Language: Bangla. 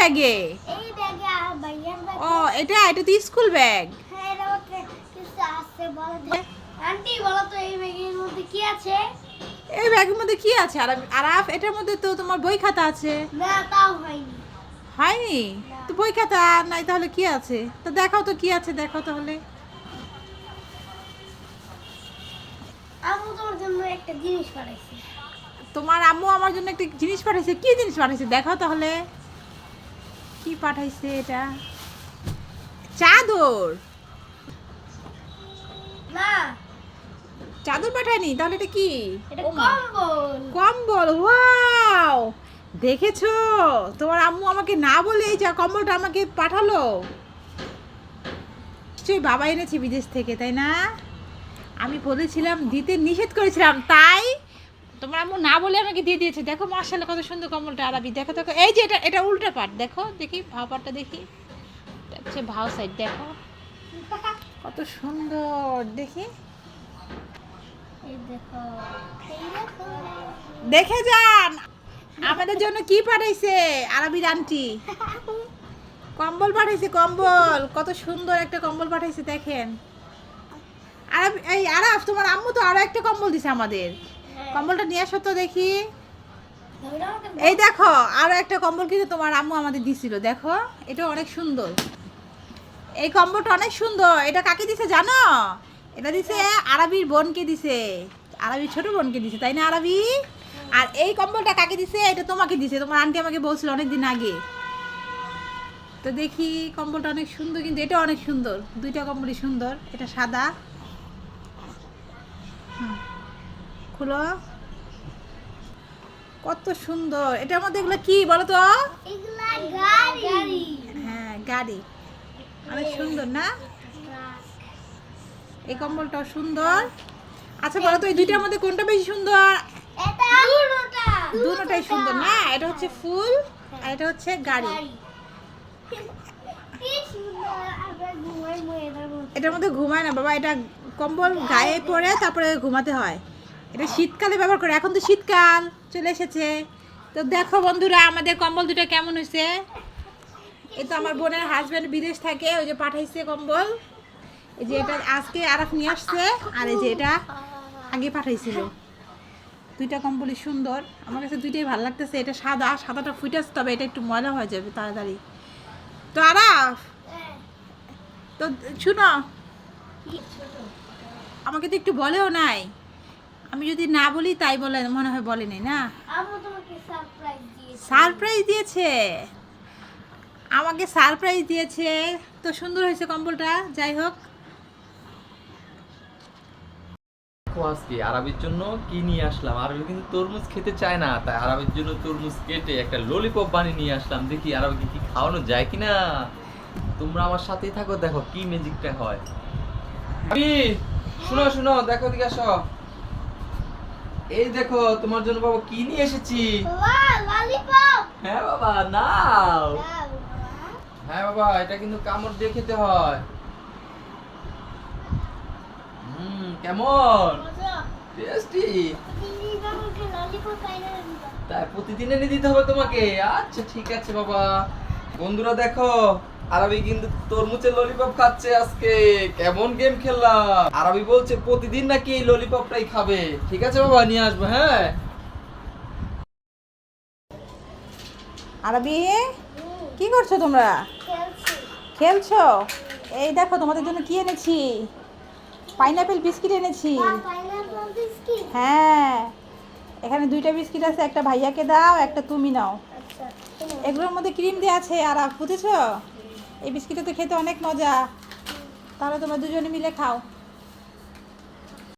ব্যাগে? ও এটা এটা তো স্কুল ব্যাগ। হ্যাঁ আন্টি বলো তো এই ব্যাগের মধ্যে কি আছে? এই ব্যাগের মধ্যে কি আছে? আর আরাফ এটার মধ্যে তো তোমার বই খাতা আছে। না তাও হয়নি। হয়নি? তো বই খাতা নাই তাহলে কি আছে? তো দেখাও তো কি আছে দেখাও তাহলে। তোমার জন্য একটা জিনিস পাঠাইছি তোমার আম্মু আমার জন্য একটা জিনিস পাঠাইছে কি জিনিস পাঠাইছে দেখাও তাহলে। কি পাঠাইছে এটা? চাদর। না। চাদর পাঠায়নি? তাহলে এটা কি। কম্বল। কম্বল? ওয়াও! দেখেছ? তোমার আম্মু আমাকে না বলে এই যা কম্বলটা আমাকে পাঠালো। নিশ্চয়ই বাবা এনেছে বিদেশ থেকে তাই না? আমি বলেছিলাম দিতে নিষেধ করেছিলাম তাই তোমার আম্মু না বলে আমাকে দিয়ে দিয়েছে। দেখো মার্শাল কত সুন্দর কম্বলটা আরবি। দেখো দেখো এই যে এটা এটা উল্টা পাট দেখো দেখি ভাও পাটটা দেখি। হচ্ছে ভাও সাইড দেখো। কত সুন্দর দেখি। দেখো। দেখে যান। আমাদের জন্য কি পাঠাইছে আরবির আন্টি? কম্বল পাঠাইছে কম্বল। কত সুন্দর একটা কম্বল পাঠাইছে দেখেন। আরব এই আরাফ তোমার আম্মু তো আরও একটা কম্বল দিছে আমাদের। কম্বলটা নিয়ে আসো তো দেখি। এই দেখো আরও একটা কম্বল কিন্তু তোমার আম্মু আমাদের দিছিল দেখো এটা অনেক সুন্দর। এই কম্বলটা অনেক সুন্দর এটা কাকে দিছে জানো? এটা দিছে আরবির বোনকে দিছে। আরবির ছোট বোনকে দিছে তাই না আরবি? আর এই কম্বলটা কাকে দিছে? এটা তোমাকে দিছে তোমার আন্টি আমাকে বলছিল অনেক দিন আগে। তো দেখি কম্বলটা অনেক সুন্দর কিন্তু এটা অনেক সুন্দর দুইটা কম্বলই সুন্দর এটা সাদা। হুম। খুলো। কত সুন্দর। এটার মধ্যে এগুলো কি বলো তো? হ্যাঁ গাড়ি। অনেক সুন্দর না? এই কম্বলটাও সুন্দর। আচ্ছা বলো তো এই দুইটার মধ্যে কোনটা বেশি সুন্দর? দুটোটাই সুন্দর না? এটা হচ্ছে ফুল আর এটা হচ্ছে গাড়ি। এটার মধ্যে ঘুমায় না বাবা এটা কম্বল গায়ে পরে তারপরে ঘুমাতে হয়। এটা শীতকালে ব্যবহার করে, এখন তো শীতকাল, চলে এসেছে। তো দেখো বন্ধুরা, আমাদের কম্বল দুটো কেমন হয়েছে? এই তো আমার বোনের হাজব্যান্ড বিদেশ থাকে, ওই যে পাঠাইছে কম্বল। এই যে এটা আজকে আরাফ নিয়ে আসছে, আর এই যে এটা আগে পাঠাইছিল। দুইটা কম্বলই সুন্দর। আমার কাছে দুইটাই ভালো লাগতেছে, এটা সাদা, সাদাটা ফুটেছে তবে এটা একটু ময়লা হয়ে যাবে তাড়াতাড়ি। তো আরাফ, তো শুনো, আমাকে তো একটু বলেও নাই। আমি যদি না বলি তাই বলে মনে হয় বলেনি না? সারপ্রাইজ দিয়েছে। আমাকে সারপ্রাইজ দিয়েছে। তো সুন্দর হয়েছে কম্বলটা যাই হোক। দেখো আজকে আরবের জন্য কি নিয়ে আসলাম? আরবি কিন্তু তরমুজ খেতে চায় না তাই আরবের জন্য তরমুজ কেটে একটা ললিপপ বানিয়ে নিয়ে আসলাম। দেখি আরবকে কি খাওয়ানো যায় কিনা? তোমরা আমার সাথেই থাকো দেখো কি ম্যাজিকটা হয়। আরবি, শুনো শুনো দেখো দিকে আসো। এই দেখো তোমার জন্য বাবা কি নিয়ে এসেছি? হ্যাঁ বাবা নাও। হ্যাঁ বাবা এটা কিন্তু কামড় দিয়ে খেতে হয়। হুম কেমন? টেস্টি তাই প্রতিদিন এনে দিতে হবে তোমাকে। আচ্ছা ঠিক আছে বাবা। বন্ধুরা দেখো আরবি কিন্তু তরমুজের ললিপপ খাচ্ছে আজকে। কেমন গেম খেললাম? আরবি বলছে প্রতিদিন নাকি এই ললিপপটাই খাবে। ঠিক আছে বাবা নিয়ে আসব হ্যাঁ? আরবি কি করছ তোমরা? খেলছো। এই দেখো তোমাদের জন্য কি এনেছি? পাইনাপেল বিস্কিট এনেছি। হ্যাঁ এখানে দুইটা বিস্কিট আছে একটা ভাইয়াকে দাও একটা তুমি নাও। আচ্ছা এগুলোর মধ্যে ক্রিম দেওয়া আছে আর বুঝেছ? এই বিস্কিটটা তো খেতে অনেক মজা। তাহলে তোমরা দুজনে মিলে খাও।